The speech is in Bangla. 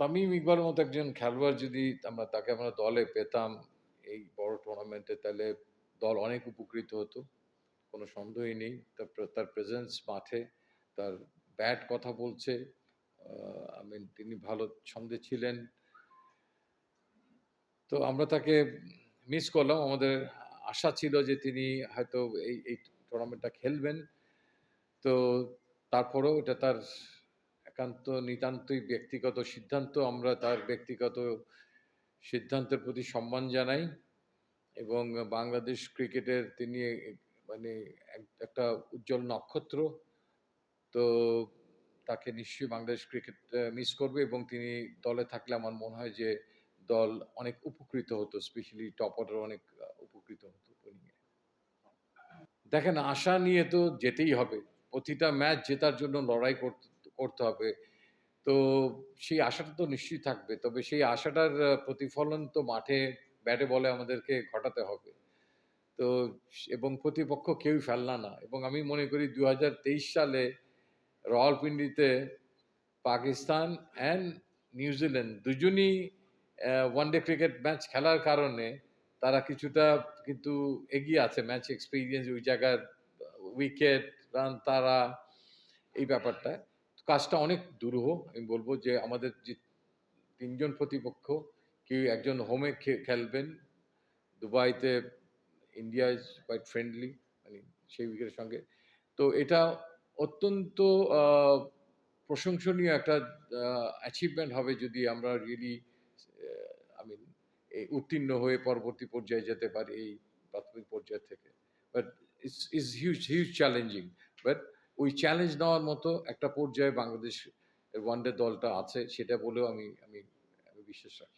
তামিম ইকবালের মতো একজন খেলোয়াড় যদি আমরা তাকে আমরা দলে পেতাম, এই বড় টুর্নামেন্টে তাহলে দল অনেক উপকৃত হতো, কোনো সন্দেহই নেই। তার প্রেজেন্স মাঠে, তার ব্যাট কথা বলছে আমি, তিনি ভালো ছন্দে ছিলেন। তো আমরা তাকে মিস করলাম। আমাদের আশা ছিল যে তিনি হয়তো এই এই টুর্নামেন্টটা খেলবেন। তো তারপরেও এটা তার একান্ত নিতান্তই ব্যক্তিগত সিদ্ধান্ত। আমরা তার ব্যক্তিগত সিদ্ধান্তের প্রতি সম্মান জানাই এবং বাংলাদেশ ক্রিকেটের তিনি মানে এক- একটা উজ্জ্বল নক্ষত্র। তো তাকে নিশ্চয়ই বাংলাদেশ ক্রিকেট মিস করবে এবং তিনি দলে থাকলে আমার মনে হয় যে দল অনেক উপকৃত হতো স্পেশালি টপ অর্ডার অনেক উপকৃত হতো। দেখেন, আশা নিয়ে তো যেতেই হবে। প্রতিটা ম্যাচ জেতার জন্য লড়াই করতে করতে হবে। তো সেই আশাটা তো নিশ্চয়ই থাকবে, তবে সেই আশাটার প্রতিফলন তো মাঠে ব্যাটে বলে আমাদেরকে ঘটাতে হবে। তো এবং প্রতিপক্ষ কেউই ফেলনা না। এবং আমি মনে করি দু হাজার তেইশ সালে রাওয়ালপিন্ডিতে পাকিস্তান অ্যান্ড নিউজিল্যান্ড দুজনই ওয়ানডে ক্রিকেট ম্যাচ খেলার কারণে তারা কিছুটা কিন্তু এগিয়ে আছে ম্যাচ এক্সপিরিয়েন্স ওই জায়গার উইকেট রান তারা, এই ব্যাপারটা কাজটা অনেক দুরূহ। আমি বলব যে আমাদের যে তিনজন প্রতিপক্ষ, কেউ একজন হোমে খেলবেন, দুবাইতে ইন্ডিয়া ইজ কোয়াইট ফ্রেন্ডলি মানে সেই উইকেটের সঙ্গে। তো এটা অত্যন্ত প্রশংসনীয় একটা অ্যাচিভমেন্ট হবে যদি আমরা রিয়েলি আমি উত্তীর্ণ হয়ে পরবর্তী পর্যায়ে যেতে পারি এই প্রাথমিক পর্যায় থেকে। But it's is huge huge challenging but ওই চ্যালেঞ্জ নেওয়ার মতো একটা পর্যায়ে বাংলাদেশ ওয়ানডে দলটা আছে, সেটা বলেও আমি আমি বিশ্বাস রাখি।